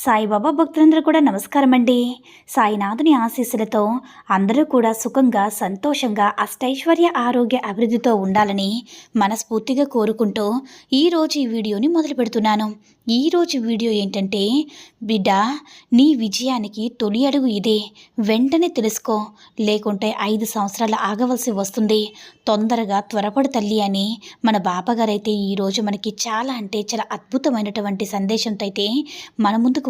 సాయిబాబా భక్తులందరూ కూడా నమస్కారం అండి సాయినాథుని ఆశీస్సులతో అందరూ కూడా సుఖంగా సంతోషంగా అష్టైశ్వర్య ఆరోగ్య అభివృద్ధితో ఉండాలని మనస్ఫూర్తిగా కోరుకుంటూ ఈరోజు ఈ వీడియోని మొదలు పెడుతున్నాను. ఈరోజు వీడియో ఏంటంటే బిడ్డ నీ విజయానికి తొలి అడుగు ఇదే. వెంటనే తెలుసుకో. లేకుంటే ఐదు సంవత్సరాలు ఆగవలసి వస్తుంది. తొందరగా త్వరపడు తల్లి అని మన బాబాగారైతే ఈరోజు మనకి చాలా అంటే చాలా అద్భుతమైనటువంటి సందేశంతో అయితే మన ముందుకు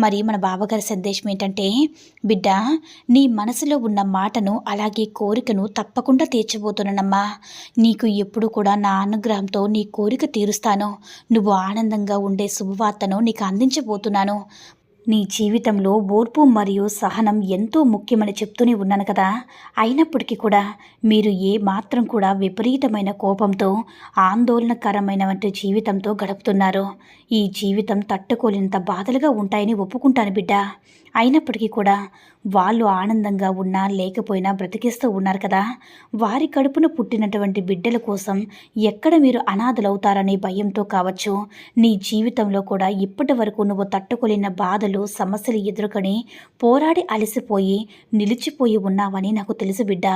మరి మన బావగారి సందేశం ఏంటంటే బిడ్డ నీ మనసులో ఉన్న మాటను అలాగే కోరికను తప్పకుండా తీర్చబోతున్నానమ్మా. నీకు ఎప్పుడు కూడా నా అనుగ్రహంతో నీ కోరిక తీరుస్తాను. నువ్వు ఆనందంగా ఉండే శుభవార్తను నీకు అందించబోతున్నాను. నీ జీవితంలో ఓర్పు మరియు సహనం ఎంతో ముఖ్యమని చెప్తూనే ఉన్నాను కదా. అయినప్పటికీ కూడా మీరు ఏ మాత్రం కూడా విపరీతమైన కోపంతో ఆందోళనకరమైనటువంటి జీవితంతో గడుపుతున్నారు. ఈ జీవితం తట్టుకోలేనంత బాధలుగా ఉంటాయని ఒప్పుకుంటాను బిడ్డ. అయినప్పటికీ కూడా వాళ్ళు ఆనందంగా ఉన్నా లేకపోయినా బ్రతికిస్తూ ఉన్నారు కదా. వారి కడుపున పుట్టినటువంటి బిడ్డల కోసం ఎక్కడ మీరు అనాథలవుతారనే భయంతో కావచ్చు. నీ జీవితంలో కూడా ఇప్పటి వరకు నువ్వు తట్టుకోలేని బాధలు సమస్యలు ఎదుర్కొని పోరాడి అలసిపోయి నిలిచిపోయి ఉన్నావని నాకు తెలుసు బిడ్డ.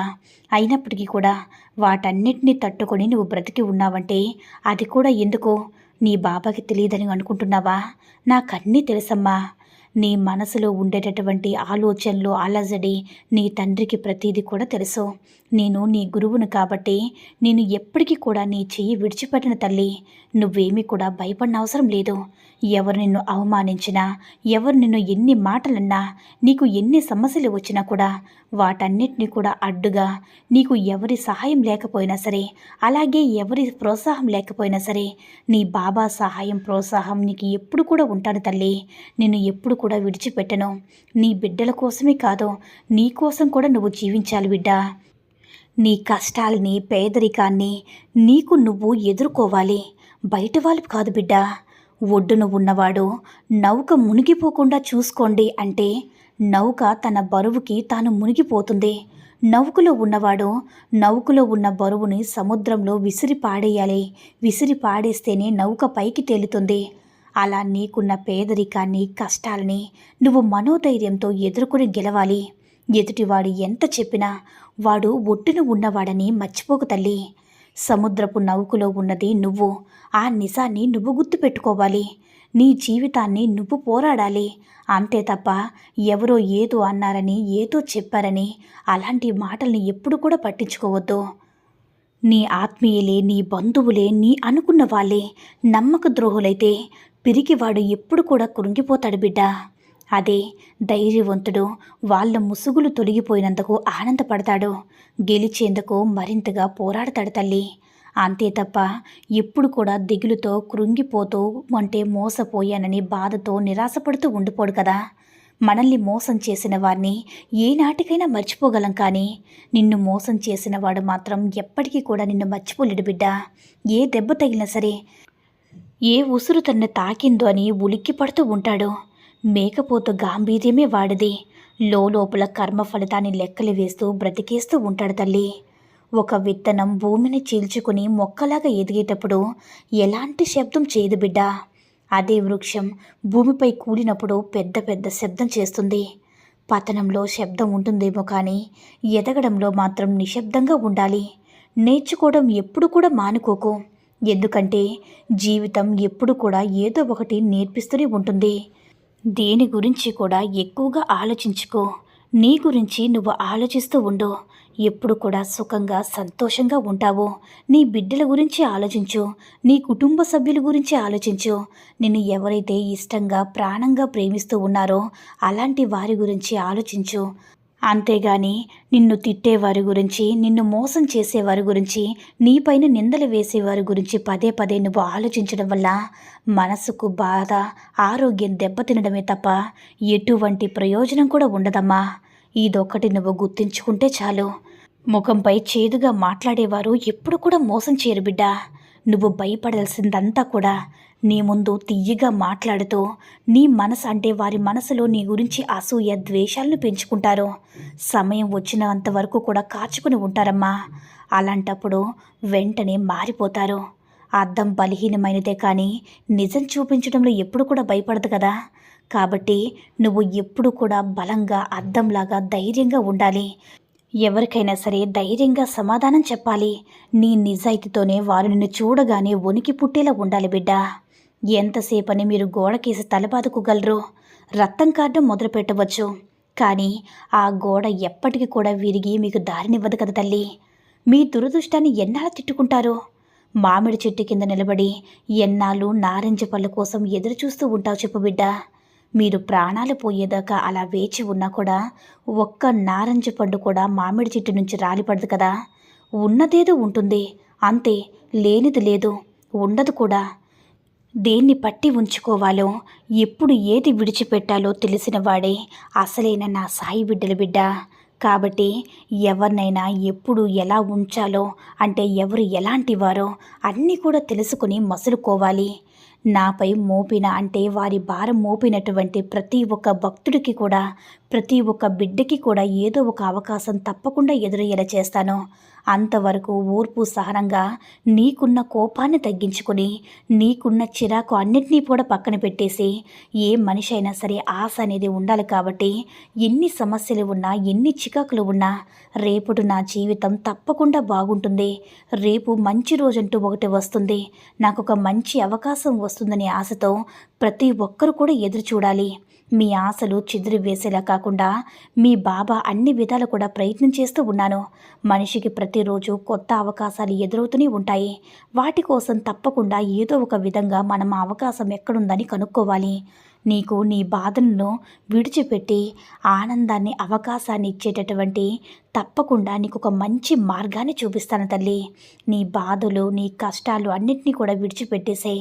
అయినప్పటికీ కూడా వాటన్నిటినీ తట్టుకొని నువ్వు బ్రతికి ఉన్నావంటే అది కూడా ఎందుకు? నీ బాబాకి తెలియదని అనుకుంటున్నావా? నాకన్నీ తెలుసమ్మా. నీ మనసులో ఉండేటటువంటి ఆలోచనలు అలజడి నీ తండ్రికి ప్రతీది కూడా తెలుసు. నేను నీ గురువును కాబట్టి నేను ఎప్పటికీ కూడా నీ చెయ్యి విడిచిపెట్టిన తల్లి. నువ్వేమీ కూడా భయపడిన అవసరం లేదు. ఎవరు నిన్ను అవమానించినా ఎవరు నిన్ను ఎన్ని మాటలన్నా నీకు ఎన్ని సమస్యలు వచ్చినా కూడా వాటన్నిటిని కూడా అడ్డుగా నీకు ఎవరి సహాయం లేకపోయినా సరే అలాగే ఎవరి ప్రోత్సాహం లేకపోయినా సరే నీ బాబా సహాయం ప్రోత్సాహం నీకు ఎప్పుడు కూడా ఉంటాను తల్లి. నిన్ను ఎప్పుడు కూడా విడిచిపెట్టను. నీ బిడ్డల కోసమే కాదు నీ కోసం కూడా నువ్వు జీవించాలి బిడ్డ. నీ కష్టాలని పేదరికాన్ని నీకు నువ్వు ఎదుర్కోవాలి. బయట వాళ్ళు కాదు బిడ్డ. ఒడ్డున ఉన్నవాడు నౌక మునిగిపోకుండా చూసుకోండి అంటే నౌక తన బరువుకి తాను మునిగిపోతుంది. నౌకలో ఉన్నవాడు నౌకలో ఉన్న బరువుని సముద్రంలో విసిరి పాడేయాలి. విసిరి పాడేస్తేనే నౌక పైకి తేలుతుంది. అలా నీకున్న పేదరికాన్ని కష్టాలని నువ్వు మనోధైర్యంతో ఎదుర్కొని గెలవాలి. ఎదుటివాడు ఎంత చెప్పినా వాడు ఒట్టున ఉన్నవాడని మర్చిపోకు తల్లి. సముద్రపు నౌకలో ఉన్నది నువ్వు. ఆ నిజాన్ని నువ్వు గుర్తుపెట్టుకోవాలి. నీ జీవితాన్ని నువ్వు పోరాడాలి. అంతే తప్ప ఎవరో ఏదో అన్నారని ఏదో చెప్పారని అలాంటి మాటల్ని ఎప్పుడు కూడా పట్టించుకోవద్దు. నీ ఆత్మీయులే నీ బంధువులే నీ అనుకున్న వాళ్ళే నమ్మక ద్రోహులైతే పిరికివాడు ఎప్పుడు కూడా కృంగిపోతాడు బిడ్డ. అదే ధైర్యవంతుడు వాళ్ళ ముసుగులు తొలగిపోయినందుకు ఆనందపడతాడు. గెలిచేందుకు మరింతగా పోరాడతాడు తల్లి. అంతే తప్ప ఎప్పుడు కూడా దిగులుతో కృంగిపోతూ అంటే మోసపోయానని బాధతో నిరాశపడుతూ ఉండిపోడు కదా. మనల్ని మోసం చేసిన వారిని ఏనాటికైనా మర్చిపోగలం కానీ నిన్ను మోసం చేసిన వాడు మాత్రం ఎప్పటికీ కూడా నిన్ను మర్చిపోలేడు బిడ్డ. ఏ దెబ్బ తగిలినా సరే ఏ ఉసురు తన్ను తాకిందో అని ఉలిక్కి పడుతూ ఉంటాడు. మేకపోతు గాంభీర్యమే వాడిది. లోపల కర్మ ఫలితాన్ని లెక్కలు వేస్తూ బ్రతికేస్తూ ఉంటాడు తల్లి. ఒక విత్తనం భూమిని చీల్చుకుని మొక్కలాగా ఎదిగేటప్పుడు ఎలాంటి శబ్దం చేయదు బిడ్డ. అదే వృక్షం భూమిపై కూలినప్పుడు పెద్ద పెద్ద శబ్దం చేస్తుంది. పతనంలో శబ్దం ఉంటుందేమో కానీ ఎదగడంలో మాత్రం నిశ్శబ్దంగా ఉండాలి. నేర్చుకోవడం ఎప్పుడు కూడా మానుకోకు. ఎందుకంటే జీవితం ఎప్పుడు కూడా ఏదో ఒకటి నేర్పిస్తూనే ఉంటుంది. దేని గురించి కూడా ఎక్కువగా ఆలోచించుకో. నీ గురించి నువ్వు ఆలోచిస్తూ ఉండు. ఎప్పుడు కూడా సుఖంగా సంతోషంగా ఉంటావు. నీ బిడ్డల గురించి ఆలోచించు. నీ కుటుంబ సభ్యుల గురించి ఆలోచించు. నిన్ను ఎవరైతే ఇష్టంగా ప్రాణంగా ప్రేమిస్తూ ఉన్నారో అలాంటి వారి గురించి ఆలోచించు. అంతేగాని నిన్ను తిట్టేవారి గురించి నిన్ను మోసం చేసేవారి గురించి నీపైన నిందలు వేసేవారి గురించి పదే పదే నువ్వు ఆలోచించడం వల్ల మనసుకు బాధ ఆరోగ్యం దెబ్బతినడమే తప్ప ఎటువంటి ప్రయోజనం కూడా ఉండదమ్మా. ఇదొక్కటి నువ్వు గుర్తుంచుకుంటే చాలు. ముఖంపై చేదుగా మాట్లాడేవారు ఎప్పుడు కూడా మోసం చేయరు బిడ్డా. నువ్వు భయపడాల్సిందంతా కూడా నీ ముందు తియ్యగా మాట్లాడుతూ నీ మనసు అంటే వారి మనసులో నీ గురించి అసూయ ద్వేషాలను పెంచుకుంటారు. సమయం వచ్చినంత వరకు కూడా కాచుకుని ఉంటారమ్మా. అలాంటప్పుడు వెంటనే మారిపోతారు. అర్థం బలహీనమైనదే కానీ నిజం చూపించడంలో ఎప్పుడు కూడా భయపడదు కదా. కాబట్టి నువ్వు ఎప్పుడు కూడా బలంగా అద్దంలాగా ధైర్యంగా ఉండాలి. ఎవరికైనా సరే ధైర్యంగా సమాధానం చెప్పాలి. నీ నిజాయితీతోనే వారు నిన్ను చూడగానే వణికి పుట్టేలా ఉండాలి బిడ్డ. ఎంతసేపని మీరు గోడకేసి తలబాదుకోగలరు రక్తం కారడం మొదలు పెట్టవచ్చు. కానీ ఆ గోడ ఎప్పటికీ కూడా విరిగి మీకు దారినివ్వదు కదా తల్లి. మీ దురదృష్టాన్ని ఎన్నాళ్ళు తిట్టుకుంటారు? మామిడి చెట్టు కింద నిలబడి ఎన్నాళ్ళు నారింజ పళ్ళ కోసం ఎదురు చూస్తూ ఉంటావు చెప్పు బిడ్డ. మీరు ప్రాణాలు పోయేదాకా అలా వేచి ఉన్నా కూడా ఒక్క నారింజ పండు కూడా మామిడి చెట్టు నుంచి రాలిపడదు కదా. ఉన్నదేదో ఉంటుంది. అంతే లేనిది లేదు. ఉండదు కూడా. దేన్ని పట్టి ఉంచుకోవాలో ఎప్పుడు ఏది విడిచిపెట్టాలో తెలిసిన వాడే అసలైన నా సాయి బిడ్డల బిడ్డ. కాబట్టి ఎవరినైనా ఎప్పుడు ఎలా ఉంచాలో అంటే ఎవరు ఎలాంటి వారో అన్నీ కూడా తెలుసుకుని మసులుకోవాలి. నాపై మోపిన అంటే వారి భారం మోపినటువంటి ప్రతి ఒక్క భక్తుడికి కూడా ప్రతి ఒక్క బిడ్డకి కూడా ఏదో ఒక అవకాశం తప్పకుండా ఎదురయ్యేలా చేస్తాను. అంతవరకు ఓర్పు సహనంగా నీకున్న కోపాన్ని తగ్గించుకొని నీకున్న చిరాకు అన్నిటినీ కూడా పక్కన పెట్టేసి ఏ మనిషి అయినా సరే ఆశ అనేది ఉండాలి కాబట్టి ఎన్ని సమస్యలు ఉన్నా ఎన్ని చికాకులు ఉన్నా రేపటి నా జీవితం తప్పకుండా బాగుంటుంది. రేపు మంచి రోజంటూ ఒకటి వస్తుంది. నాకు ఒక మంచి అవకాశం వస్తుందనే ఆశతో ప్రతి ఒక్కరు కూడా ఎదురు చూడాలి. మీ ఆశలు చిదిరి వేసేలా కాకుండా మీ బాబా అన్ని విధాలు కూడా ప్రయత్నం చేస్తూ ఉన్నాను. మనిషికి ప్రతిరోజు కొత్త అవకాశాలు ఎదురవుతూనే ఉంటాయి. వాటి కోసం తప్పకుండా ఏదో ఒక విధంగా మనం అవకాశం ఎక్కడుందని కనుక్కోవాలి. నీకు నీ బాధలను విడిచిపెట్టి ఆనందాన్ని అవకాశాన్ని ఇచ్చేటటువంటి తప్పకుండా నీకు ఒక మంచి మార్గాన్ని చూపిస్తాను తల్లి. నీ బాధలు నీ కష్టాలు అన్నిటినీ కూడా విడిచిపెట్టేసే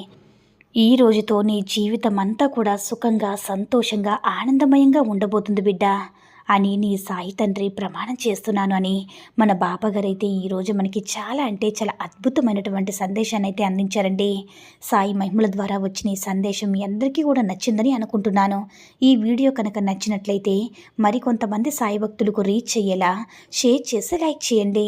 ఈ రోజుతో నీ జీవితం అంతా కూడా సుఖంగా సంతోషంగా ఆనందమయంగా ఉండబోతుంది బిడ్డ అని నీ సాయి తండ్రి ప్రమాణం చేస్తున్నాను అని మన బాబాగారైతే ఈరోజు మనకి చాలా అంటే చాలా అద్భుతమైనటువంటి సందేశాన్ని అయితే అందించారండి. సాయి మహిమల ద్వారా వచ్చిన ఈ సందేశం మీ అందరికీ కూడా నచ్చిందని అనుకుంటున్నాను. ఈ వీడియో కనుక నచ్చినట్లయితే మరికొంతమంది సాయి భక్తులకు రీచ్ అయ్యేలా షేర్ చేసి లైక్ చేయండి.